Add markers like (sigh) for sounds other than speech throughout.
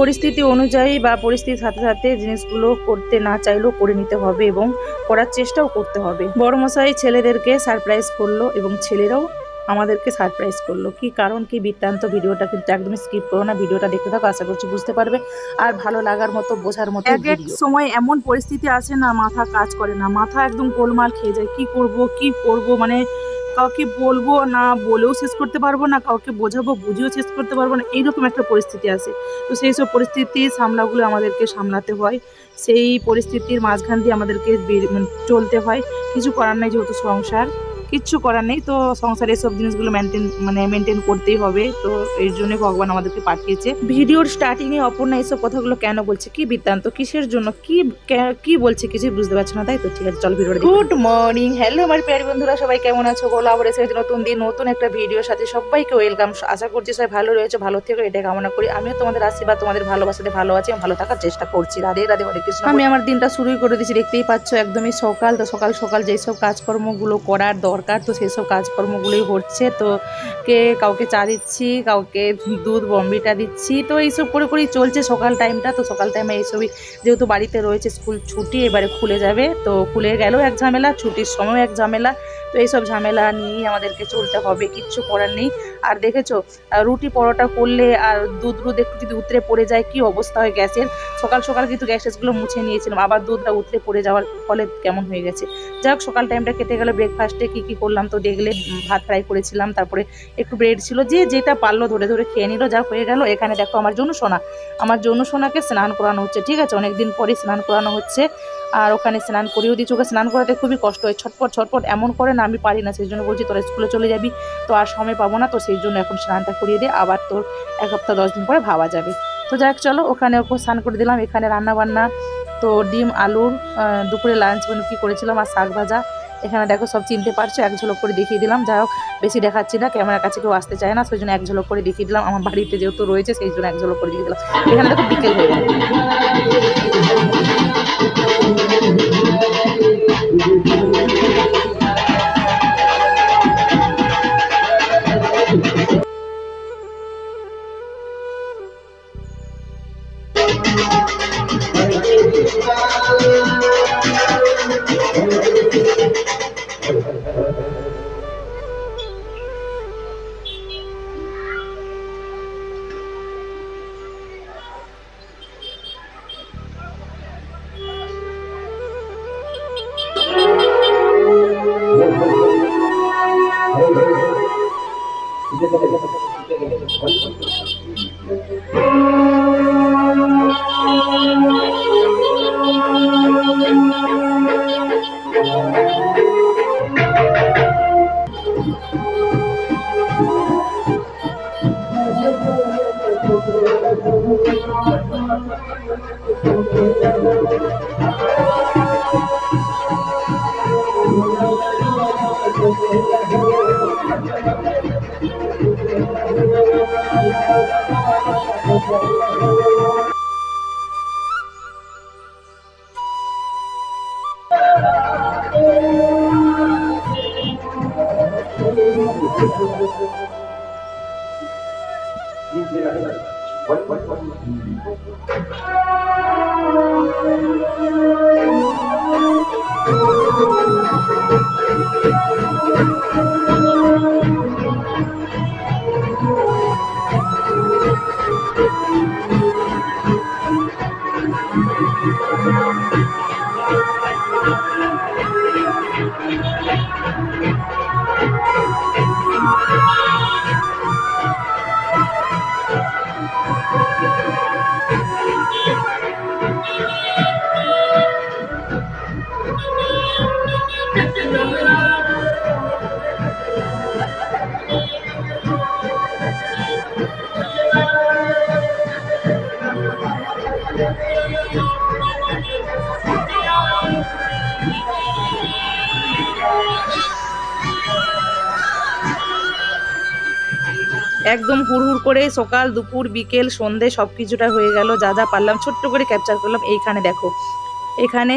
পরিস্থিতি অনুযায়ী বা পরিস্থিতির সাথে সাথে জিনিসগুলো করতে না চাইলেও করে নিতে হবে এবং করার চেষ্টাও করতে হবে। বড় মশাই ছেলেদেরকে সারপ্রাইজ করল এবং ছেলেরাও আমাদেরকে সারপ্রাইজ করল। কি কারণ কি বৃত্তান্ত ভিডিওটা কিন্তু একদমই স্কিপ করো না। ভিডিওটা দেখতে থাকো আশা করছি বুঝতে পারবে। আর ভালো লাগার মতো বোঝার মতো এক এক সময় এমন পরিস্থিতি আসে না মাথা কাজ করে না মাথা একদম গোলমাল খেয়ে যায়। কি করব কি করব? মানে কাউকে বলব না বলেও শেষ করতে পারব না, কাউকে বোঝাবো বুঝিয়েও শেষ করতে পারব না, এইরকম একটা পরিস্থিতি আছে। তো সেই সব পরিস্থিতি সামলাগুলো আমাদেরকে সামলাতে হয়। সেই পরিস্থিতির মাঝখান দিয়ে আমাদেরকে মানে চলতে হয়। কিছু করার নাই যেহেতু সংসার। কিচ্ছু করার নেই। তো সংসারে এসব জিনিসগুলো মেনটেন মানে মেনটেন করতেই হবে। তো এর জন্য ভগবান আমাদেরকে পাঠিয়েছে। ভিডিওর স্টার্টিং এ অপর্ণা এইসব কথাগুলো কেন বলছে? কি বৃত্তান্ত? কিসের জন্য? কি কে- বলছে? কিছুই বুঝতে পারছ না। তাই তো ঠিক আছে চল ভিডিওটা গুড মর্নিং হ্যালো আমার প্রিয় বন্ধুরা সবাই কেমন আছো? বলো আবার এসে নতুন দিন নতুন একটা ভিডিওর সাথে। সবাইকে ওয়েলকাম আশা করছি সবাই ভালো রয়েছে ভালো থেকে এটা কামনা করি। আমিও তোমাদের আশীর্বাদ তোমাদের ভালোবাসাতে ভালো আছি আমি ভালো থাকার চেষ্টা করছি। রাধে রাধে হরে কৃষ্ণ। আমি আমার দিনটা শুরুই করে দিয়েছি দেখতেই পাচ্ছ একদমই সকাল। তো সকাল সকাল যেসব কাজকর্মগুলো করার দরকার তো সেসব কাজকর্মগুলোই হচ্ছে। তো কে কাউকে চা দিচ্ছি, কাউকে দুধ, বম্বিটা দিচ্ছি, তো এইসব করে করেই চলছে সকাল টাইমটা তো সকাল টাইমে এইসবই যেহেতু বাড়িতে রয়েছে স্কুল ছুটি, এবারে খুলে যাবে। তো খুলে গেলেও এক ঝামেলা, ছুটির সময়ও এক ঝামেলা। তো এইসব ঝামেলা নিয়েই আমাদেরকে চলতে হবে, কিচ্ছু করার নেই। আর দেখেছ রুটি পরোটা করলে আর দুধ দুধ একটু যদি উতরে পড়ে যায়, কি অবস্থা হয় গ্যাসের? সকাল সকাল কিন্তু গ্যাসেসগুলো মুছে নিয়েছিলাম, আবার দুধটা উতরে পড়ে যাওয়ার ফলে কেমন হয়ে গেছে। যাই হোক সকাল টাইমটা কেটে গেলে ব্রেকফাস্টে কী কী করলাম তো দেখলে ভাত ফ্রাই করেছিলাম, তারপরে একটু ব্রেড ছিল, যে যেটা পারল ধরে ধরে খেয়ে নিল, যা হয়ে গেল। এখানে দেখো আমার জন্য সোনা, আমার জন্য সোনাকে স্নান করানো হচ্ছে, ঠিক আছে? অনেকদিন পরে স্নান করানো হচ্ছে। আর ওখানে স্নান করিয়েও দিচ্ছি ওকে স্নান করাতে খুবই কষ্ট হয়। ছটপট ছটপট এমন করে না, আমি পারি না। সেই জন্য বলছি, তোরা স্কুলে চলে যাবি, তো আর সময় পাবো না, তো সেই জন্য এখন স্নানটা করিয়ে দিয়ে আবার তোর এক সপ্তাহ দশ দিন পরে ভাবা যাবে। তো যাক, চলো, ওখানে ওকে স্নান করে দিলাম। এখানে রান্না বান্না তো ডিম আলুর দুপুরে লাঞ্চ মেনু কী করেছিলাম, আর শাক ভাজা। এখানে দেখো সব চিনতে পারছ, এক ঝলক করে দেখিয়ে দিলাম। যাই হোক, বেশি দেখাচ্ছি না, ক্যামেরার কাছে কেউ আসতে চায় না, সেই জন্য এক ঝলক করে দেখিয়ে দিলাম। আমার বাড়িতে যেহেতু রয়েছে, সেই জন্য এক ঝলক করে দেখিয়ে দিলাম। এখানে দেখো বিকেল হয়ে Thank you. What, what, what? একদম হুড়হুড় করে সকাল, দুপুর, বিকেল, সন্ধে সব কিছুটা হয়ে গেল, যা যা পারলাম। ছোট্ট করে ক্যাপচার করলাম, এইখানে দেখো। এখানে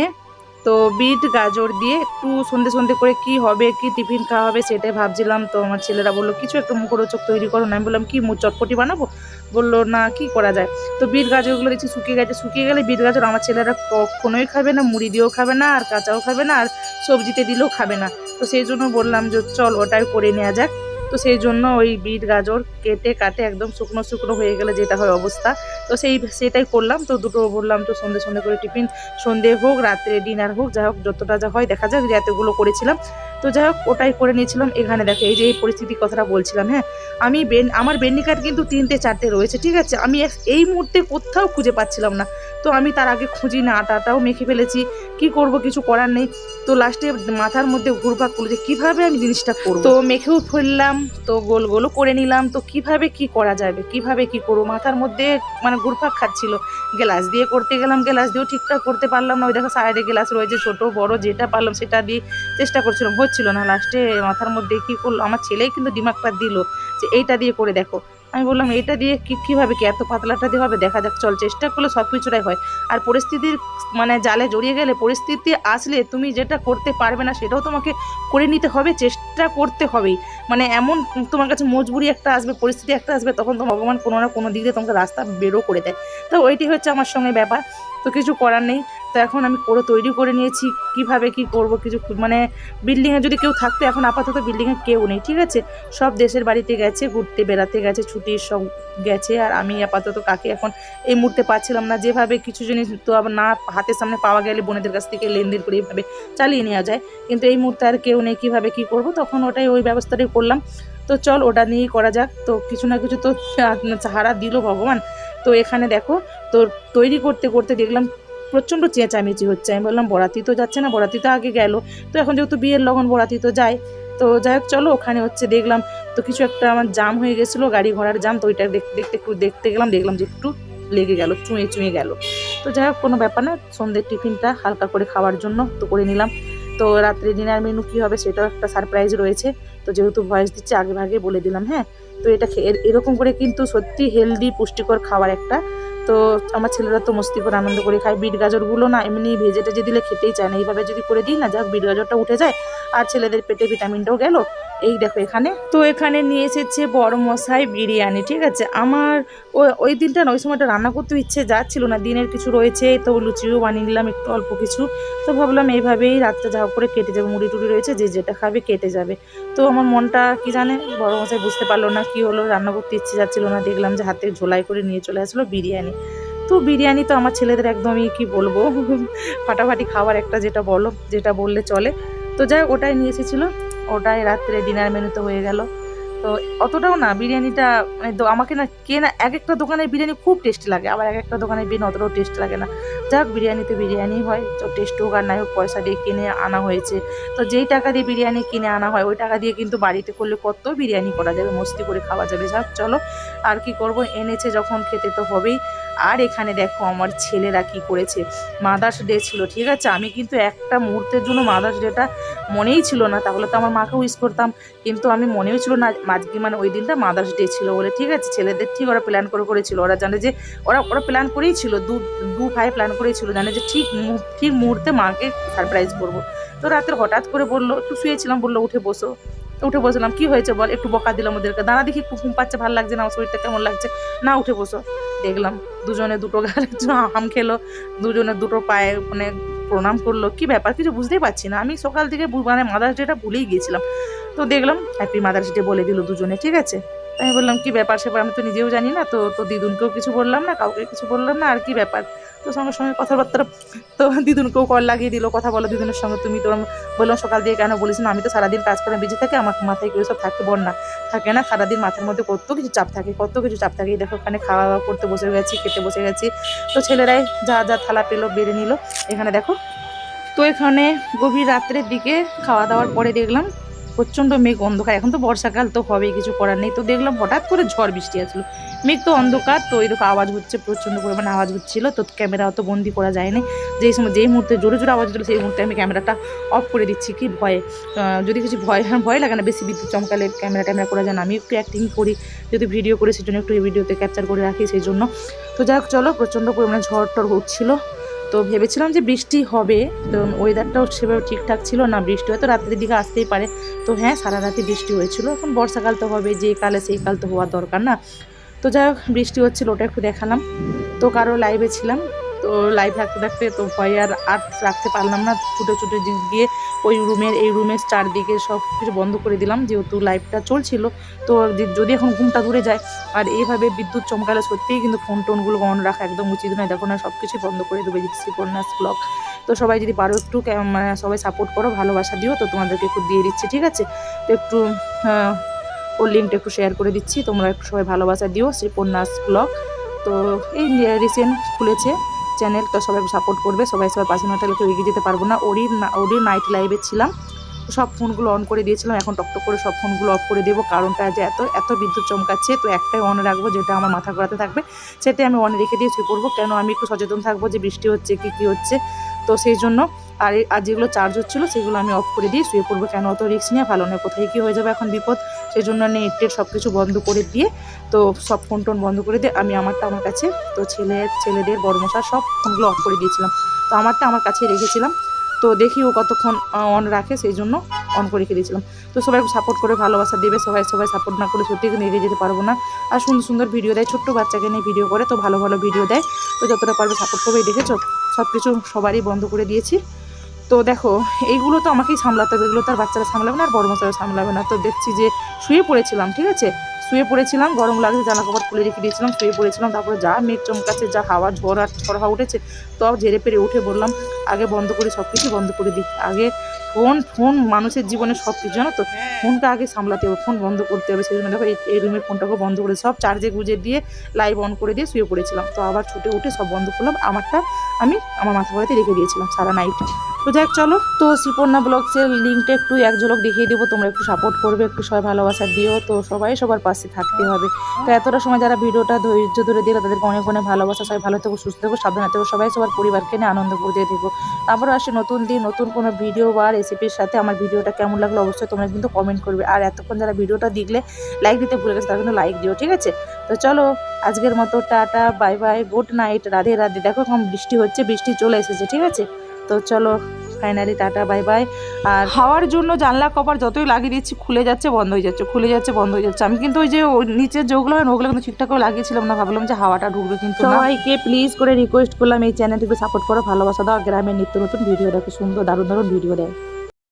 তো বিট, গাজর দিয়ে একটু সন্ধে সন্ধে করে কি হবে, কি টিফিন খাওয়া হবে সেটাই ভাবছিলাম। তো আমার ছেলেরা বলল, কিছু একটু মুখরোচক তৈরি করো না। আমি বললাম, কি চটপটি বানাবো? বলল, না, কি করা যায়? তো বিট, গাজরগুলো দেখছি শুকিয়ে গেছে। শুকিয়ে গেলে বিট, গাজর আমার ছেলেরা কখনোই খাবে না, মুড়ি দিয়েও খাবে না, আর কাঁচাও খাবে না, আর সবজিতে দিলেও খাবে না। তো সেই জন্য বললাম যে, চল, ওটাই করে নেওয়া যাক। তো সেই জন্য ওই বিট গাজর কেটে কাটে একদম শুকনো শুকনো হয়ে গেলে যেটা হয় অবস্থা। তো সেই, সেটাই করলাম। তো দুটো বললাম তো সন্ধে সন্ধে করে টিফিন, সন্ধে হোক, রাত্রে ডিনার হোক যা হোক, যতটা যা হয় দেখা যাক যে এতগুলো করেছিলাম। তো যাই হোক ওটাই করে নিয়েছিলাম। এখানে দেখো, এই যে এই পরিস্থিতির কথাটা বলছিলাম হ্যাঁ? আমি বেন, আমার বেন্ডি কার্ড কিন্তু তিনটে, চারটে রয়েছে, ঠিক আছে? আমি এই মুহূর্তে কোথাও খুঁজে পাচ্ছিলাম না। তো আমি তার আগে খুঁজি না, আটাটাও মেখে ফেলেছি। কি করব, কিছু করার নেই। তো লাস্টে মাথার মধ্যে ঘুরপাক করল যে কীভাবে আমি জিনিসটা করব? তো মেখেও ফেললাম, তো গোল গোলও করে নিলাম। তো কীভাবে কি করা যাবে? কীভাবে কি করব? মাথার মধ্যে মানে ঘুরপাক খাচ্ছিল। গ্লাস দিয়ে করতে গেলাম, গ্লাস দিয়েও ঠিকঠাক করতে পারলাম না। ওই দেখো সাইডে গ্লাস রয়েছে, ছোট, বড়, যেটা পারলাম সেটা দিয়ে চেষ্টা করছিলাম। হচ্ছিল না লাস্টে মাথার মধ্যে কি করল? আমার ছেলেই কিন্তু ডিমাকটা দিল যে এইটা দিয়ে করে দেখো। আমি বললাম এটা দিয়ে কী, কীভাবে, কি এত পাতলাটা দিয়ে হবে? দেখা যাক, চল, চেষ্টা করলে সব কিছুটাই হয়। আর পরিস্থিতির মানে জালে জড়িয়ে গেলে পরিস্থিতি আসলে তুমি যেটা করতে পারবে না, সেটাও তোমাকে করে নিতে হবে, চেষ্টা করতে হবেই। মানে এমন তোমার কাছে মজবুরি একটা আসবে, পরিস্থিতি একটা আসবে, তখন তো ভগবান কোনো না কোনো দিক দিয়ে তোমাকে রাস্তা বেরো করে দেয়। তো ওইটি হচ্ছে আমার সঙ্গে ব্যাপার। তো কিছু করার নেই। তো এখন আমি করে তৈরি করে নিয়েছি, কীভাবে কি করব কিছু মানে বিল্ডিংয়ে যদি কেউ থাকতো, এখন আপাতত বিল্ডিংয়ে কেউ নেই, ঠিক আছে? সব দেশের বাড়িতে গেছে, ঘুরতে বেড়াতে গেছে, ছুটির সব গেছে, আর আমি আপাতত কাকে এখন এই মুহূর্তে পাচ্ছিলাম না। যেভাবে কিছু জিনিস তো আবার না হাতের সামনে পাওয়া গেলে বোনেদের কাছ থেকে লেনদেন করে এইভাবে চালিয়ে নেওয়া যায়। কিন্তু এই মুহূর্তে আর কেউ নেই, কীভাবে কী করব? তখন ওটাই ওই ব্যবস্থাটাই করলাম। তো চল ওটা নিয়েই করা যাক। তো কিছু না কিছু তো সাহারা দিল ভগবান। তো এখানে দেখো তো তৈরি করতে করতে দেখলাম প্রচণ্ড চেঁচামেচি হচ্ছে। আমি বললাম, বরাতি তো যাচ্ছে না, বরাতি তো আগে গেল। তো এখন যেহেতু বিয়ের লগন, বরাতি তো যায়। তো যাই হোক, চলো ওখানে হচ্ছে দেখলাম। তো কিছু একটা আমার জাম হয়ে গেছিল, গাড়ি ঘোড়ার জাম তো ওইটা দেখতে দেখতে একটু দেখতে গেলাম, দেখলাম যে একটু লেগে গেল, চুঁয়ে চুঁয়ে গেল। তো যাই হোক, কোনো ব্যাপার না, সন্ধ্যের টিফিনটা হালকা করে খাওয়ার জন্য তো করে নিলাম। তো রাত্রে ডিনার মেনু কী হবে সেটাও একটা সারপ্রাইজ রয়েছে। তো যেহেতু ভয়েস দিচ্ছে, আগে ভাগে বলে দিলাম হ্যাঁ? তো এটা এরকম করে কিন্তু সত্যি হেলদি পুষ্টিকর খাবার একটা তো আমার ছেলেরা তো মস্তি করে আনন্দ করে খায়। বিট গাজরগুলো না এমনি ভেজে টেজে দিলে খেতেই চায় না। এইভাবে যদি করে দিই না, যাক, বিট গাজরটা উঠে যায়। আর ছেলেদের পেটে ভিটামিনটাও গেল। এই দেখো এখানে। তো এখানে নিয়ে এসেছে বড় মশাই বিরিয়ানি, ঠিক আছে? আমার ওই দিনটা না, ওই সময়টা রান্না করতে ইচ্ছে যাচ্ছিল না। দিনের কিছু রয়েছে, তো লুচিও বানিয়ে নিলাম, একটু অল্প কিছু। তো ভাবলাম এইভাবেই রাতটা যা করে কেটে যাবে। মুড়ি টুড়ি রয়েছে, যে যেটা খাবে কেটে যাবে। তো আমার মনটা কি জানে? বড় মশাই বুঝতে পারল না কি হলো, রান্না করতে ইচ্ছে যাচ্ছিল না। দেখলাম যে হাতে ঝোলাই করে নিয়ে চলে আসলো বিরিয়ানি। তো বিরিয়ানি তো আমার ছেলেদের একদমই কি বলব? (laughs) ফাটাফাটি খাবার একটা যেটা বলো, যেটা বললে চলে। তো যাই ওটাই নিয়ে এসেছিল। ওটাই রাত্রে ডিনার মেনুতে হয়ে গেল। তো অতটাও না, বিরিয়ানিটা মানে আমাকে না কে না এক একটা দোকানের বিরিয়ানি খুব টেস্ট লাগে। আবার এক একটা দোকানের বিরিয়ানি অতটাও টেস্ট লাগে না। যাক, বিরিয়ানিতে বিরিয়ানি হয়, তো টেস্ট হোক আর নাই হোক, পয়সা দিয়ে কিনে আনা হয়েছে। তো যেই টাকা দিয়ে বিরিয়ানি কিনে আনা হয়, ওই টাকা দিয়ে কিন্তু বাড়িতে করলে কত বিরিয়ানি করা যাবে, মস্তি করে খাওয়া যাবে। যাক, চলো, আর কি করব? এনেছে যখন, খেতে তো হবেই। আর এখানে দেখো, আমার ছেলেরা কি করেছে? মাদার্স ডে ছিল, ঠিক আছে? আমি কিন্তু একটা মুহূর্তের জন্য মাদার্স ডেটা মনেই ছিল না, তাহলে তো আমার মাকে উইশ করতাম। কিন্তু আমি মনেও ছিল না আজকে মানে ওই দিনটা মাদার্স ডে ছিল বলে, ঠিক আছে? ছেলেদের ঠিক ওরা প্ল্যান করে করেছিল। ওরা জানে যে, ওরা ওরা প্ল্যান করেই ছিল, দু দু ভাই প্ল্যান করেই ছিল জানে যে ঠিক ঠিক মুহূর্তে মাকে সারপ্রাইজ করব। তো রাতের হঠাৎ করে বলল, একটু শুয়েছিলাম, বলল, উঠে বসো। উঠে বসলাম, কি হয়েছে বল? একটু বকা দিলাম ওদেরকে। দাঁড়া দেখি ঘুম পাচ্ছে, ভালো লাগছে না, আমার শরীরটা কেমন লাগছে। না, উঠে বসো। দেখলাম দুজনে দুটো গালে আম খেলো, দুজনে দুটো পায়ে মানে প্রণাম করল। কি ব্যাপার? কিছু বুঝতেই পারছি না। আমি সকাল থেকে মানে মাদার্স ডেটা ভুলেই গিয়েছিলাম। তো দেখলাম হ্যাপি মাদার্স ডে বলে দিল দুজনে, ঠিক আছে? আমি বললাম, কি ব্যাপার সেবার আমি তো নিজেও জানি না, তো তো দিদুনকেও কিছু বললাম না, কাউকে কিছু বললাম না, আর কি ব্যাপার? তো সঙ্গে সঙ্গে কথাবার্তা তো দিদুনকেও কল লাগিয়ে দিল, কথা বলো দিদুনের সঙ্গে, তুমি তো বললাম সকাল দিয়ে কেন বলিস না, আমি তো সারাদিন কাজ করে বেঁচে থাকি আমার মাথায় কেউ সব থাকে বল না থাকে না, সারাদিন মাথার মধ্যে কত কিছু চাপ থাকে, কত কিছু চাপ থাকে দেখো ওখানে খাওয়া দাওয়া করতে বসে গেছি, খেতে বসে গেছি, তো ছেলেরাই যা যা থালা পেল, বেড়ে নিল, এখানে দেখো, তো এখানে গভীর রাত্রের দিকে খাওয়া দাওয়ার পরে দেখলাম প্রচণ্ড মেঘ অন্ধকার। এখন তো বর্ষাকাল, তো হবেই, কিছু করার নেই। তো দেখলাম হঠাৎ করে ঝড় বৃষ্টি আসলো। মেঘ তো অন্ধকার, তো এরকম আওয়াজ হচ্ছে, প্রচণ্ড পরিমাণে আওয়াজ হচ্ছিল। তো ক্যামেরা অত বন্দি করা যায়নি। যেই সময়, যেই মুহূর্তে জোরে জোরে আওয়াজ হলো সেই মুহূর্তে আমি ক্যামেরাটা অফ করে দিচ্ছি। কি ভয়ে? যদি কিছু ভয় (laughs) ভয় লাগে না, বেশি বিদ্যুৎ চমকালে ক্যামেরা ট্যামেরা করা যায় না। আমি একটু অ্যাক্টিং করি, যদি ভিডিও করি সেই জন্য একটু ভিডিওতে ক্যাপচার করে রাখি, সেই জন্য। তো যাক চলো, প্রচণ্ড পরিমাণে ঝড় টর হচ্ছিল। তো ভেবেছিলাম যে বৃষ্টি হবে, তো ওয়েদারটাও সেভাবে ঠিকঠাক ছিল না। বৃষ্টি হয়তো রাত্রের দিকে আসতেই পারে। তো হ্যাঁ সারা রাতে বৃষ্টি হয়েছিল। এখন বর্ষাকাল তো হবে, যে কালে সেই কাল তো হওয়া দরকার না। তো যাই হোক, বৃষ্টি হচ্ছিল, ওটা একটু দেখালাম। তো কারও লাইভে ছিলাম। তো লাইভ থাকতে থাকতে তো ভয় আর আর রাখতে পারলাম না। ছুটে ছুটে গিয়ে ওই রুমের, এই রুমের চারদিকে সব কিছু বন্ধ করে দিলাম, যেহেতু লাইভটা চলছিল। তো যদি এখন ঘুমটা দূরে যায়, আর এইভাবে বিদ্যুৎ চমকালে সত্যিই কিন্তু ফোন টোনগুলো অন রাখা একদম উচিত নয়। দেখো না, সব কিছুই বন্ধ করে দেবে দিচ্ছি কন্যাস ব্লগ তো সবাই যদি পারো একটু মানে সবাই সাপোর্ট করো, ভালোবাসা দিও, তো তোমাদেরকে একটু দিয়ে দিচ্ছি, ঠিক আছে? তো একটু ওর লিঙ্কটা একটু শেয়ার করে দিচ্ছি। তোমরা একটু সবাই ভালোবাসা দিও শ্রীপন্যাস ব্লগ তো এই রিসেন্ট খুলেছে। চ্যানেল তো সবাই সাপোর্ট করবে, সবাই সবার পাশে না থাকলে কেউ এগিয়ে যেতে পারব না। ওরই ওরই নাইট লাইভে ছিলাম। সব ফোনগুলো অন করে দিয়েছিলাম, এখন টকটক করে সব ফোনগুলো অফ করে দেবো। কারণটা যে এত এত বিদ্যুৎ চমকাচ্ছে, তো একটাই অন রাখব, যেটা আমার মাথা ঘোরাতে থাকবে। সেটাই আমি অন রেখে দিয়ে শুয়ে পড়ব কেন আমি একটু সচেতন থাকব যে বৃষ্টি হচ্ছে কি কি হচ্ছে? তো সেই জন্য আর আর যেগুলো চার্জ হচ্ছিল, সেগুলো আমি অফ করে দিয়ে শুয়ে পড়ব। কেন অত রিস্ক নিয়ে? ভালো নয়। কোথায় কী হয়ে যাবে এখন বিপদ? সেই জন্য নেট টেট সব কিছু বন্ধ করে দিয়ে, তো সব ফোন টোন বন্ধ করে দিয়ে আমি আমারটা আমার কাছে, তো ছেলে, ছেলেদের, বড় মশার সব ফোনগুলো অফ করে দিয়েছিলাম। তো আমারটা আমার কাছে রেখেছিলাম। তো দেখি ও কতক্ষণ অন রাখে সেই জন্য অন করে রেখে দিয়েছিলাম। তো সবাই সাপোর্ট করে, ভালোবাসা দেবে, সবাই সবাই সাপোর্ট না করে সত্যি এগিয়ে যেতে পারব না। আর সুন্দর সুন্দর ভিডিও দেয়, ছোট্ট বাচ্চাকে নিয়ে ভিডিও করে, তো ভালো ভালো ভিডিও দেয়। তো যতটা পারবে সাপোর্ট করবে, দেখেছ? সব কিছু সবারই বন্ধ করে দিয়েছি। তো দেখো, এইগুলো তো আমাকেই সামলাতে হবে, এগুলো তার বাচ্চারা সামলাবে না, আর বড় মশারা সামলাবে না। তো দেখছি যে শুয়ে পড়েছিলাম, ঠিক আছে? শুয়ে পড়েছিলাম, গরম লাগছে জামা কাপড় খুলে রেখে দিয়েছিলাম, শুয়ে পড়েছিলাম, তারপরে যা মেঘ চমকাচ্ছে, যা হাওয়া, ঝড় আর ঝড় হাওয়া উঠেছে, তো জেরে পেরে উঠে বললাম, আগে বন্ধ করে সব কিছু বন্ধ করে দিই। আগে ফোন ফোন মানুষের জীবনে সব কিছু জানো তো? ফোনটা আগে সামলাতে হবে, ফোন বন্ধ করতে হবে। সেই জন্য দেখো, এই- রুমের ফোনটাকে বন্ধ করে সব চার্জে গুজে দিয়ে লাইভ অন করে দিয়ে শুয়ে পড়েছিলাম। তো আবার ছুটে উঠে সব বন্ধ করলাম। আমারটা আমি আমার মাথা ঘোরাতে রেখে দিয়েছিলাম সারা নাইট তো যাক, চলো। তো শ্রীপর্ণা ব্লগসের লিঙ্কটা একটু এক ঝলক দেখিয়ে দেবো। তোমরা একটু সাপোর্ট করবে, একটু সবাই ভালোবাসা দিও। তো সবাই সবার পাশে থাকতে হবে। তো এতটা সময় যারা ভিডিওটা ধৈর্য ধরে দিল তাদেরকে অনেক অনেক ভালোবাসা। সবাই ভালো থেকো, সুস্থ থেকো, সাবধানে থেকো। সবাই সবার পরিবারকে নিয়ে আনন্দ করতে থেকো। আবারও আসে নতুন দিন, নতুন কোনো ভিডিও বা রেসিপির সাথে আমার ভিডিওটা কেমন লাগল অবশ্যই তোমরা কিন্তু কমেন্ট করবে। আর এতক্ষণ যারা ভিডিওটা দেখলে লাইক দিতে ভুলে গেছে তারা কিন্তু লাইক দিও, ঠিক আছে? তো চলো, আজকের মতো tata bye bye good night Radhe Radhe. দেখো কম বৃষ্টি হচ্ছে, বৃষ্টি চলে এসেছে, ঠিক আছে? তো চলো ফাইনালি, টাটা, বাই বাই। আর হাওয়ার জন্য জানলা কপার যতই লাগিয়ে দিচ্ছি খুলে যাচ্ছে, বন্ধ হয়ে যাচ্ছে, খুলে যাচ্ছে, বন্ধ হয়ে যাচ্ছে। আমি কিন্তু ওই যে নিচের যেগুলো হয় ওগুলো কিন্তু ঠিকঠাক করে লাগিয়েছিলাম না, ভাবলাম যে হাওয়াটা ঢুকবে কিন্তু সবাইকে প্লিজ করে রিকোয়েস্ট করলাম, এই চ্যানেলটিকে সাপোর্ট করো, ভালোবাসা দাও, গ্রামের নিত্য নতুন ভিডিও দেখো, সুন্দর, দারুণ দারুণ ভিডিও দেয়